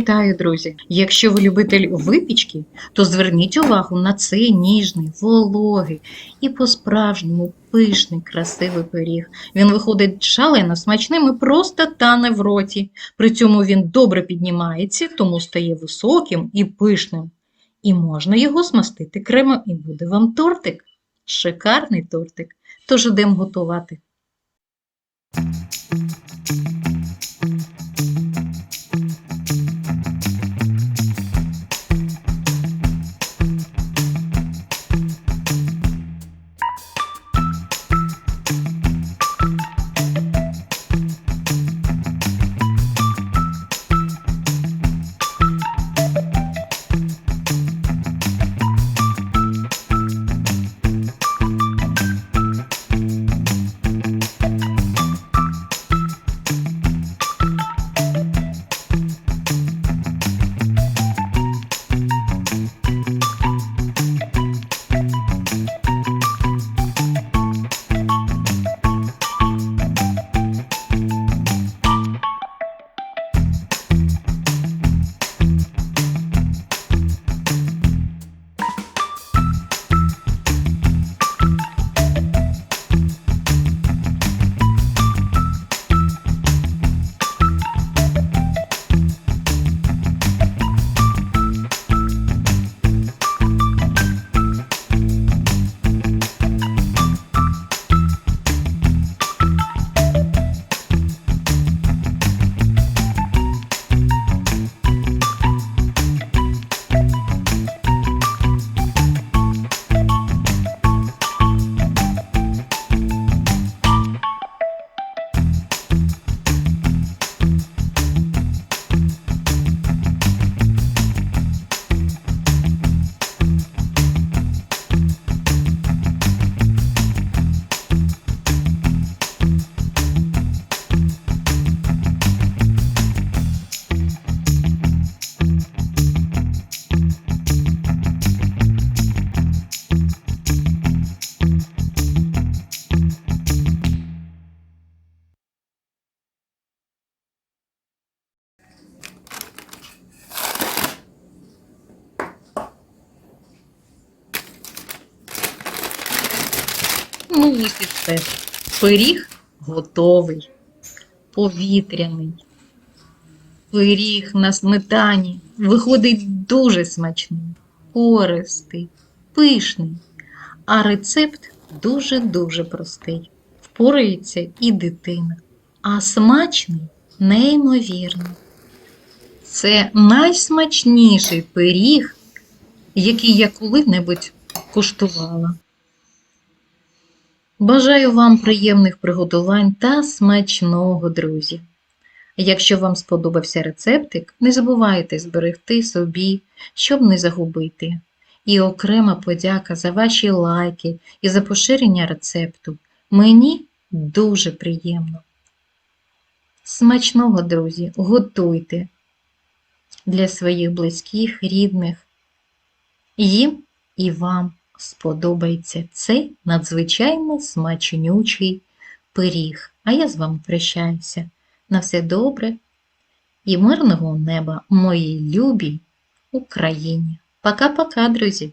Вітаю, друзі! Якщо ви любитель випічки, то зверніть увагу на цей ніжний, вологий і по-справжньому пишний, красивий пиріг. Він виходить шалено смачним і просто тане в роті. При цьому він добре піднімається, тому стає високим і пишним. І можна його смастити кремом, і буде вам тортик. Шикарний тортик. Тож ідемо готувати. Ну, і все. Пиріг готовий, повітряний. Пиріг на сметані виходить дуже смачний, користий, пишний, а рецепт дуже-дуже простий. Впорається і дитина, а смачний неймовірно. Це найсмачніший пиріг, який я коли-небудь куштувала. Бажаю вам приємних приготувань та смачного, друзі! Якщо вам сподобався рецептик, не забувайте зберегти собі, щоб не загубити. І окрема подяка за ваші лайки і за поширення рецепту. Мені дуже приємно. Смачного, друзі, готуйте для своїх близьких, рідних. Їм і вам сподобається цей надзвичайно смачнючий пиріг. А я з вами прощаюся. На все добре і мирного неба, моїй любій Україні. Пока-пока, друзі!